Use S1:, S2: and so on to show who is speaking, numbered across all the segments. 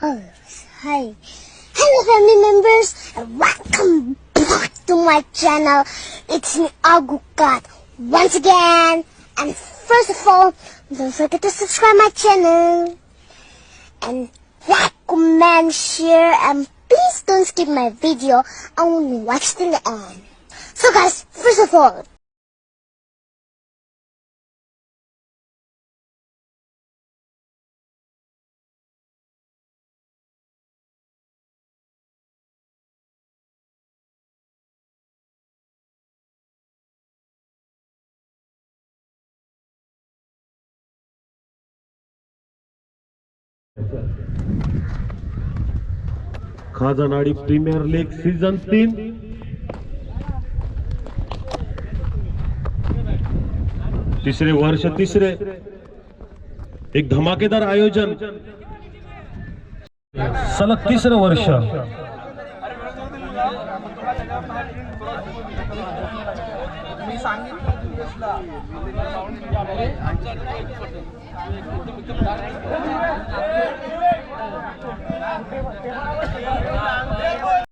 S1: Oh, hi. Hello, family members, and welcome back to my channel. It's me, Agukat, once again. And first of all, don't forget to subscribe my channel. And like, comment, share, and please don't skip my video. I only watch till the end. So guys, first of all,
S2: Khajanadi premier league season तीन. तिसरे वर्ष तिसरे. एक धमाकेदार आयोजन. सलग तिसरं वर्ष.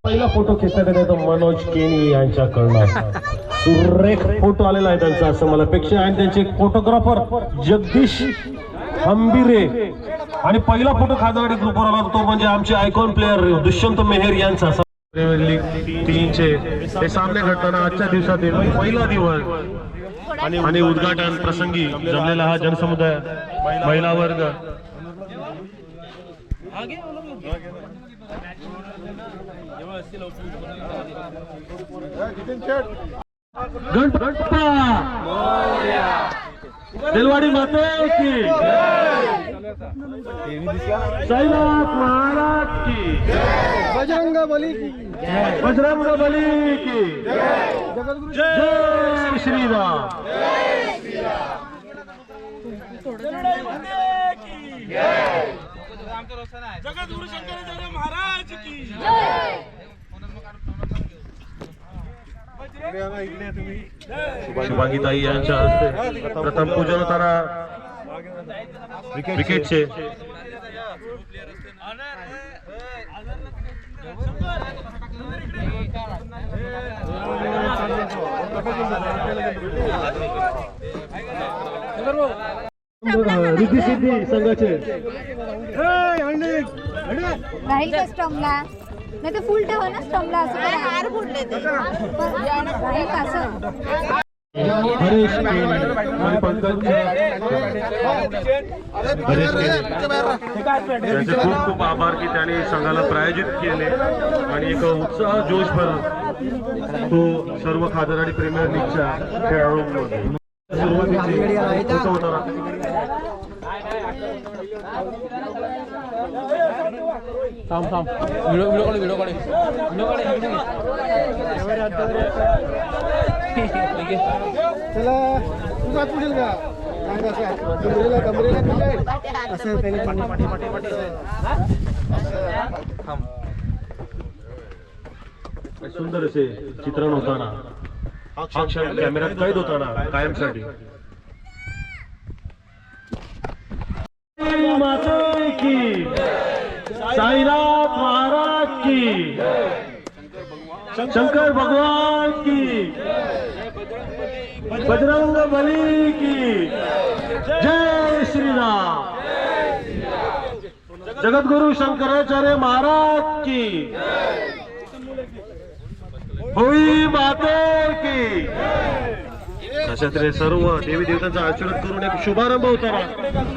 S2: पहिला फोटो खेचण्यात येतो मनोज केनी यांच्याकडनं. सुरेख फोटो आलेला आहे त्यांचा असं मला पेक्षा आणि त्यांचे फोटोग्राफर जगदीश हंबिरे. आणि पहिला फोटो खादावाडी ग्रुपवर आला तो म्हणजे आमचे आयकॉन प्लेअर दुष्यंत मेहर यांचा. तीनचे. हे सामने घडताना आजच्या दिवसातील पहिला दिवस. आणि उद्घाटन प्रसंगी जमलेला हा जनसमुदाय महिला वर्ग. गणपा दिलवाडी माते की. साईनाथ महाराज की.
S3: बजरंग बली की.
S2: बजरंग बली की. जय. श्रीराम।
S4: जगद्गुरु शंकराचार्य महाराज की
S2: शुभांगीताई यांच्या हस्ते प्रथम पूजन होताना विकेटचे. रिद्धी सिद्धी संघाचे
S5: राहील का स्टमला? नाही ते फुल ठेवा ना स्टमला असं काय हार फोडले ते. राहील का असं
S2: हरेश केनी आणि पंकज हरेश केनी त्यांचे खूप खूप आभार की त्यांनी संघाला प्रायोजित केले. आणि एक उत्साह जोशभर तो सर्व खासदार आणि प्रीमियर लीगच्या खेळाडूंमध्ये. सुरुवातीचे फोटो होताना
S3: चला तू काय पुढील का सांग असं आहे. कमरेला कमरेला काय असं त्याने पाठी पाठी पाठी. पाठी
S2: सुंदर असे चित्रण होताना. हा क्षण कॅमेऱ्यात कैद होताना कायमसाठी. माते की. साईनाथ महाराज की. शंकर भगवान की. बजरंग बली की. जय श्रीराम. जगद्गुरु शंकराचार्य महाराज की. होई मातो की. अशा सर्व देवी देवतांचा आशीर्वाद करून एक शुभारंभ होताना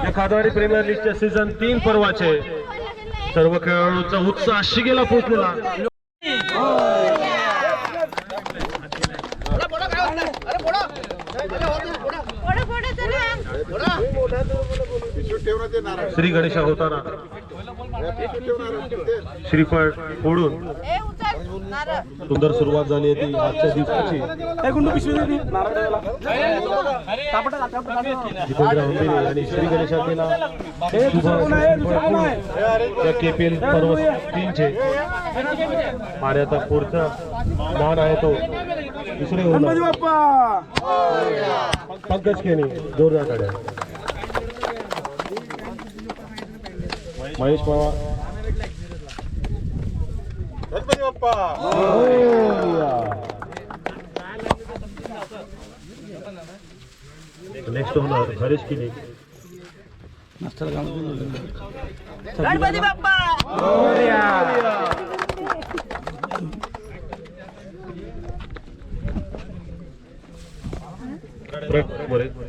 S2: या खादवाडी प्रीमियर लीगच्या सीझन तीन पर्वाचे सर्व खेळाडूंचा उत्साह शिगेला पोहोचलेला. श्री गणेशा होताना. श्रीफळ फोडून सुंदर सुरुवात झाली आहे ती आजच्या दिवसाची. आणि श्री गणेशांना केपीएल पर्व तीनचे आणि आता पुढचा मान आहे तो. दुसरे. पंकज केनी जोरदार काढ्या. महेश पवार. नेक्स्ट होणार हरीश किनी
S6: गणपती बाप्पा
S2: मोरे
S7: जनगणमन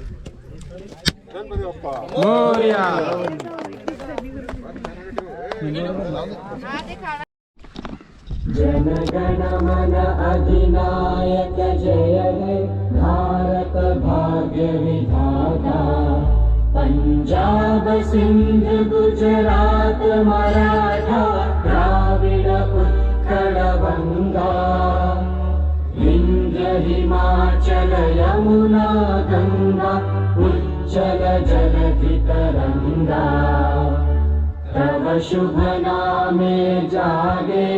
S7: विधाता। सिंध गुजरात मराठा द्राविड उत्कल गंगा विंध्य हिमाचल यमुना गंगा उच्चल जलधि तरंगा तव शुभ नामे जागे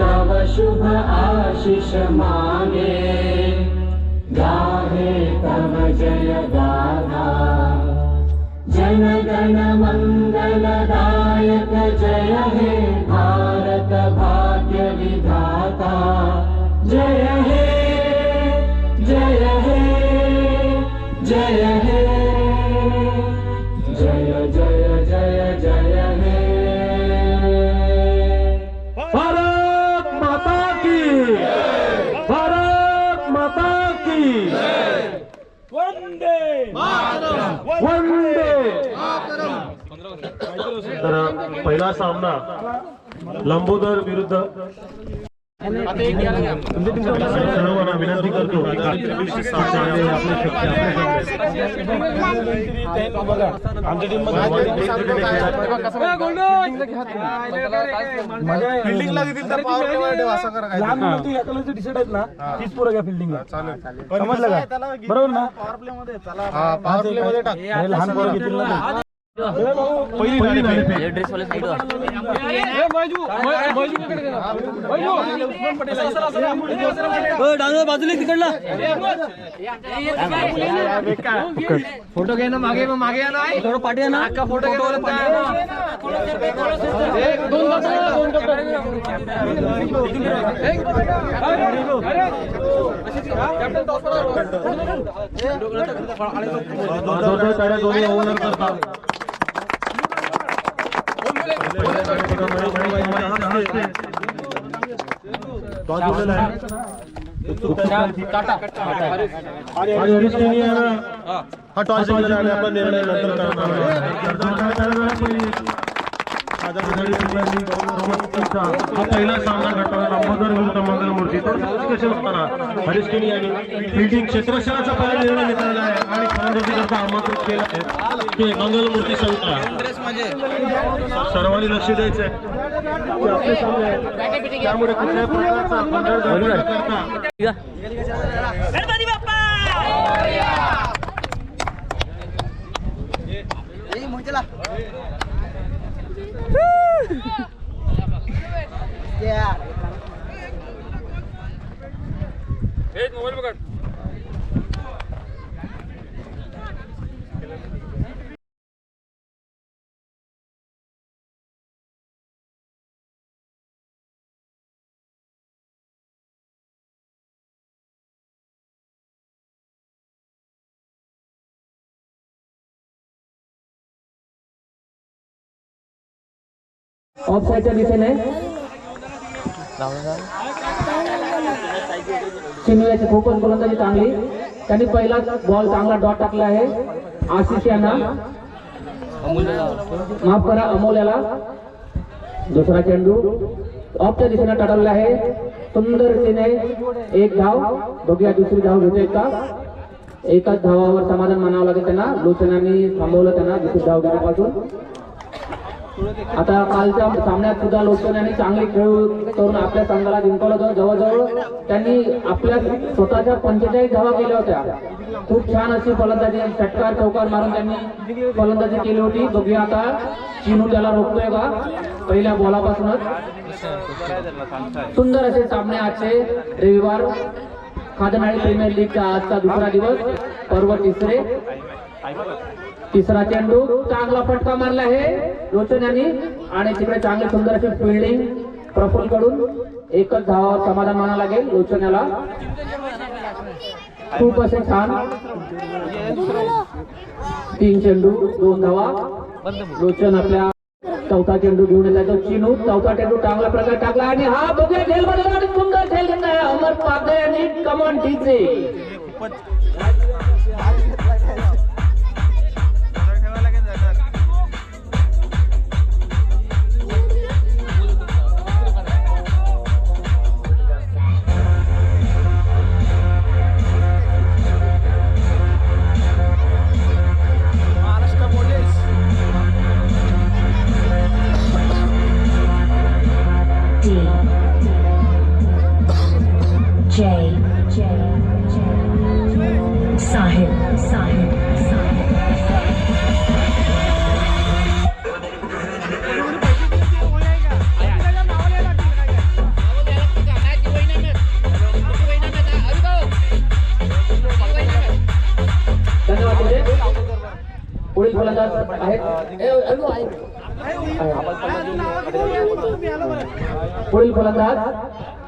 S7: तव शुभ आशीष मागे गाहे तव जय गाथा जन गण मंगलदायक जय हे भारत भाग्य
S2: लंबोदर विरुद्ध. सर्वांना विनंती करतो
S1: फिल्डिंगला तर ठेव, असं करा काहीतरी.
S8: टी शर्ट आहेत ना तीच पोरं घ्या फिल्डिंगला समजलं का? बरोबर ना?
S1: पॉवर प्ले मध्ये चला. पॉवर प्ले मध्ये टाक.
S8: लहान पोरं घेतील ना ते.
S2: पहिली नाणेफेक.
S8: फोटो घे ना मागे मग मागे या ना थोडं पाठी ना अक्का फोटो
S2: ओव्हर करतात पहिल्या नाणेफेकामध्ये मणिबाई टॉस जिंकलेला आहे. उत्सुकता आहे. आणि हरीश केनी यानं हा टॉस जिंकलेला आणि आपला निर्णय नंतर करणार आहे. पहिला सामना लंबोदर विरुद्ध मंगलमूर्ती थोडंसं असताना यांनी फिल्डिंग पहिला निर्णय घेतलेला आहे आणि फलंदाजी करता आमंत्रित आहे ते मंगलमूर्ती सर्वांनी लक्ष द्यायचं आहे. त्यामुळे कुठल्याही प्रकारचा गोंधळ गडबड न करता.
S6: गणपती बाप्पा!
S7: ऑफ साईडच्या दिशेने. शिमल्याची खूपच गोलंदाजी चांगली. त्यांनी पहिला बॉल चांगला डॉट टाकला आहे. आशिष यांना. माफ करा अमोल्याला दुसरा चेंडू. ऑफच्या दिशेने टडवला आहे. सुंदर रीतीने एक धाव. बघूया दुसरी धाव घेतोय का? एकाच धावावर समाधान मानावं लागेल त्यांना. लोचनांनी थांबवलं त्यांना. दुसरी धाव घेण्यापासून आता कालच्या सामन्यात सुद्धा लोकसभेने चांगले खेळ करून आपल्या संघाला जिंकवलं होतं. जवळजवळ त्यांनी आपल्या स्वतःच्या पंचेचाळीस धावा केल्या होत्या. खूप छान अशी फलंदाजी षटकार चौकार मारून त्यांनी फलंदाजी केली होती. बघूया आता चिनू त्याला रोखतोय का? पहिल्या बॉलापासूनच. सुंदर असे सामने आजचे रविवार. खादनाळी प्रीमियर लीगचा आजचा दुसरा दिवस. पर्व तिसरे. तिसरा चेंडू चांगला फटका मारला आहे. रोचन यांनी. आणि तिकडे चांगली सुंदर अशी फिल्डिंग
S6: प्रफुलकडून एकच धावा समाधान माना लागेल लोचन्याला खूप असे छान. तीन चेंडू दोन धावा. रोचन आपल्या चौथा चेंडू घेऊन येत आहे तो चिनू. चौथा चेंडू चांगला प्रकार टाकला आणि हा बघूया झेल मध्ये आणि सुंदर झेल घेत आहे अमर पागदे आणि कमॉन टीचे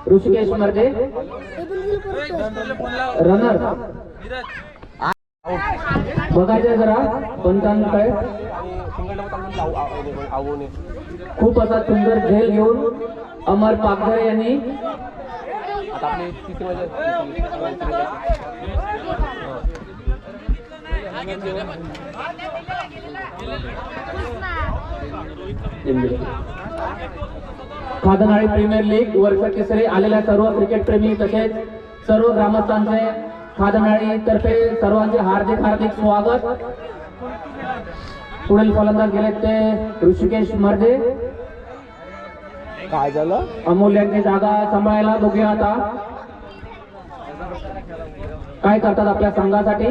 S6: ऋषिकेश मर्दे. रनर बघायचं जरा पंचांकडे खूप असा सुंदर झेल घेऊन अमर पागधरे यांनी खादनाळी प्रीमियर लीग वर्ष केसरी आलेल्या सर्व क्रिकेट प्रेमी तसेच सर्व ग्रामस्थांचे खादनाळी तर्फे सर्वांचे हार्दिक हार्दिक स्वागत. पुढील फलंदाज गेले ते ऋषिकेश मर्दे.
S3: काय झालं?
S6: अमोल यांची जागा सांभाळायला बघूया आता. काय करतात आपल्या संघासाठी?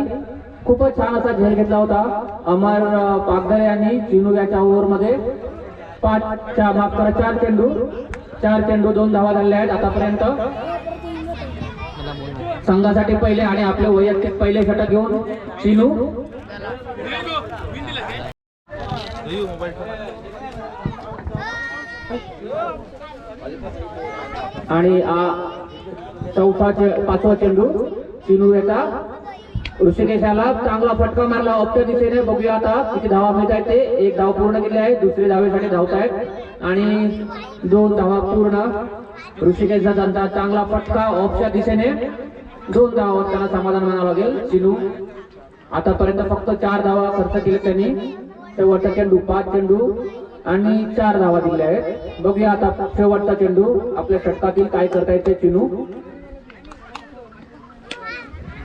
S6: खूपच छान असा झेल घेतला होता अमर अं, पागधरे यांनी चिनू याच्या ओव्हरमध्ये पाच माफ करा चार चेंडू. चार चेंडू दोन धावा झालेल्या आहेत आतापर्यंत. संघासाठी पहिले आणि आपले वैयक्तिक पहिले षटक घेऊन चिनू आणि चौथा चे- पाचवा चेंडू चिनू याचा ऋषिकेशाला चांगला फटका मारला. ऑफच्या दिशेने बघूया आता किती धावा मिळत आहेत ते. एक धाव पूर्ण केली आहे. दुसरी धावेसाठी धावत आहेत. आणि दोन धावा पूर्ण. ऋषिकेशचा त्यांचा चांगला फटका ऑफच्या दिशेने. दोन धावावर त्यांना समाधान मानावं लागेल. चिनू आतापर्यंत फक्त चार धावा खर्च केले त्यांनी. शेवटचा चेंडू पाच चेंडू आणि चार धावा दिल्या आहेत. बघूया आता शेवटचा चेंडू आपल्या षटकातील काय करता येते चिनू.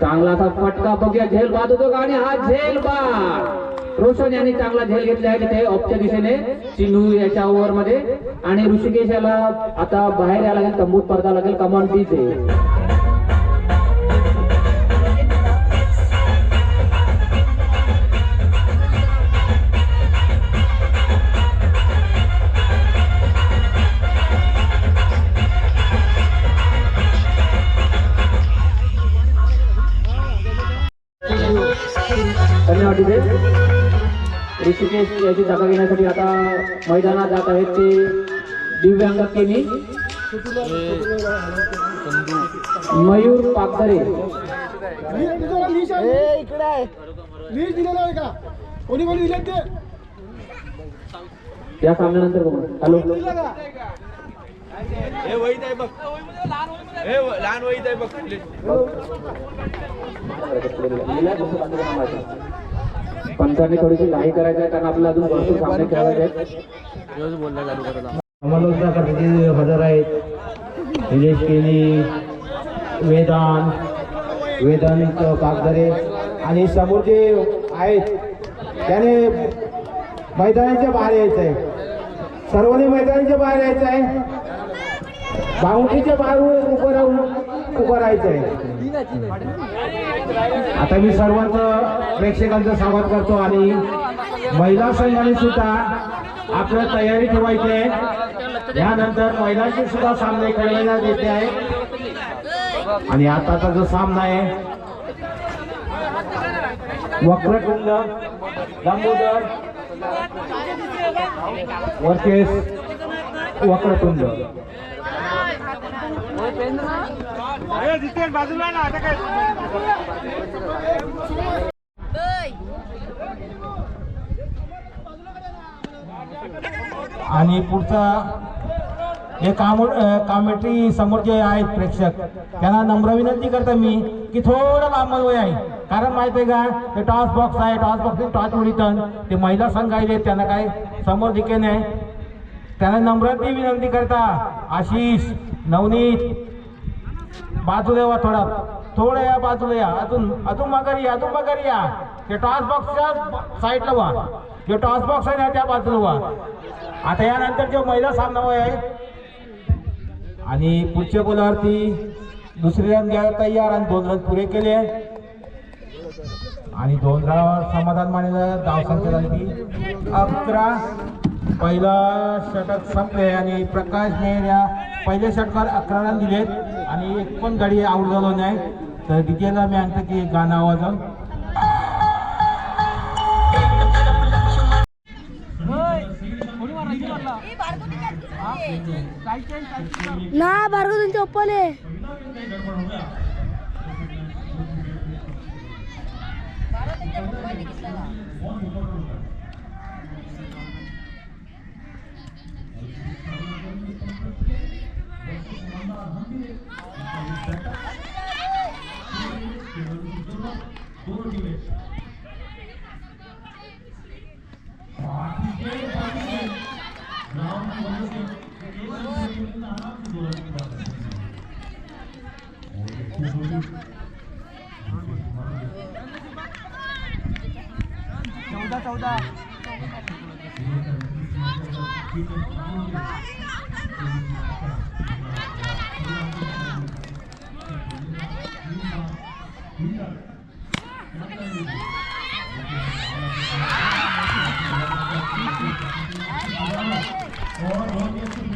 S6: चांगला असा फटका बघूया झेल बाद होतो का आणि हा झेल बाद. रोशन यांनी चांगला झेल घेतला आहे तिथे ऑफच्या दिशेने चिनू याच्या ओव्हरमध्ये आणि ऋषिकेश याला आता बाहेर यायला लागेल तंबूत पडता लागेल कमांड तीच धन्यवाद ऋषिकेश याची जागा घेण्यासाठी आता मैदानात जात आहेत ते दिव्यांग केनी मयूर
S3: आहे. आहे ते?
S6: या सामन्यानंतर बघू. हॅलो.
S3: दिलं का?
S6: पंचांनी थोडीशी घाई करायची आहे कारण आपल्याला अजून भरपूर सामने खेळायचे आहेत.
S9: हजर आहेत. निलेश केली वेदांत वेदांत कागदरे आणि समोर जे आहेत त्याने मैदानाच्या बाहेर यायचं आहे. सर्वांनी मैदानाच्या बाहेर यायचं आहे. बाउंड्रीच्या बाहेर उभं राहून उभं राहायचं आहे. आता मी सर्वच प्रेक्षकांचं स्वागत करतो आणि महिला संघाने सुद्धा आपल्या तयारी ठेवायची आहे. यानंतर महिलांचे सुद्धा सामने खेळण्यात येते आहे. आणि आताचा जो सामना आहे वक्रकुंड दामोदर वर्सेस
S6: वक्रकुंड
S3: बाजूला ना आता काय
S9: आणि पुढचा हे काम कामेट्री समोर जे आहेत प्रेक्षक त्यांना नम्र विनंती करतो मी की थोडं लांबन वय आहे. कारण माहिती आहे का ते टॉस बॉक्स आहे टॉस बॉक्स टॉस उडीतन. ते महिला संघ आहे त्यांना काय समोर दिके नाही त्यांना नम्रती विनंती करता. आशिष नवनीत बाजूला वा थोडा. थोडं या बाजूला या. अजून अजून माघारी या अजून माघारी या. ते टॉस बॉक्सच्या साईडला व्हा जे टॉस बॉक्स आहे ना त्या बाजूला व्हा आता यानंतर जो महिला सामना होय आहे आणि पुढच्या बोलावरती दुसरी रन घ्यायला तयार आणि दोन रन पुरे केले. आणि दोन रनावर समाधान मानेलं धावसंख्या झाली अकरा. पहिला षटक संपले आणि प्रकाश मेहर या पहिल्या षटकार अकरा रन दिलेत आणि एक पण गाडी आऊट झालो नाही. तर डीजेला मी आणतो की गाणं आवाजून
S1: ना चौदह चौदह Oh,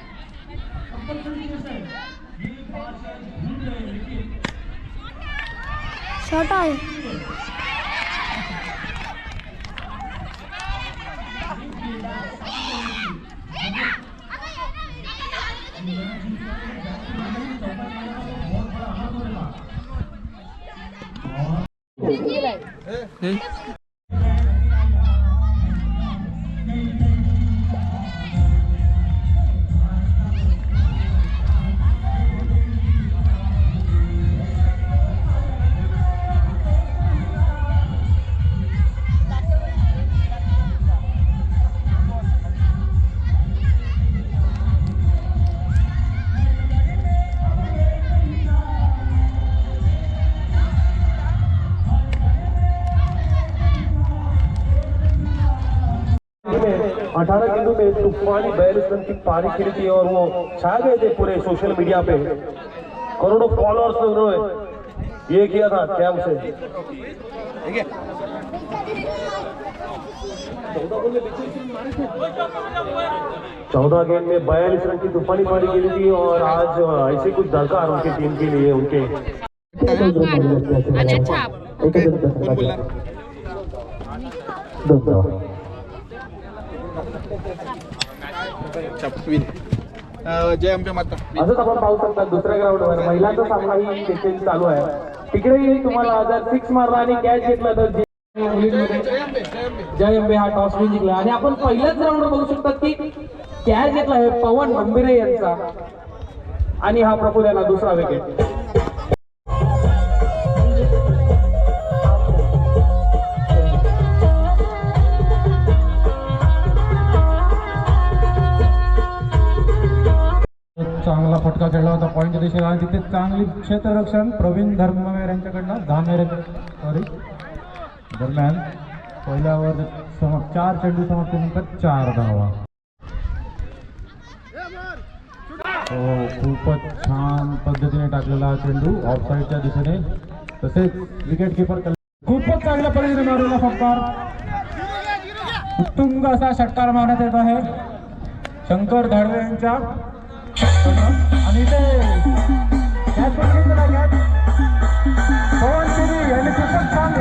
S1: शॉर्ट आहे में अठारह किलो में तूफानी बयालीस रन की पारी खेली थी और वो छा गए थे पूरे सोशल मीडिया पे। करोड़ों फॉलोअर्स उन्होंने ये किया था कैम से। चौदह गेंद में बयालीस रन की तूफानी पारी खेली थी और आज ऐसे कुछ दरकार उनकी टीम के लिए उनके।
S10: जय अंबे माता.
S3: असंच आपण पाहू शकता दुसऱ्या ग्राउंडवर महिलांचा सामना ही देखील चालू आहे. तिकडेही तुम्हाला जर सिक्स मारला आणि कॅच घेतला तर जय अंबे हा टॉस विन जिंकला. आणि आपण पहिल्याच ग्राउंडवर बघू शकतात की कॅच घेतला आहे पवन गंभीरे यांचा. आणि हा प्रफुल याला दुसरा विकेट
S11: प्रदेशात आहे. तिथे चांगली क्षेत्ररक्षण प्रवीण धर्मवेर यांच्याकडनं धामेर सॉरी दरम्यान पहिल्यावर सम चार चेंडू समाप्तीनंतर चार धावा. हो खूपच छान पद्धतीने टाकलेला चेंडू. ऑफ साईडच्या दिशेने. तसेच विकेट किपर खूपच चांगल्या पद्धतीने मारलेला फटकार. उत्तुंग असा षटकार मारण्यात येत आहे. शंकर धाडवे यांच्या आणि ते त्याच बघितलं का पवन तिने यांनी पुस्तक काम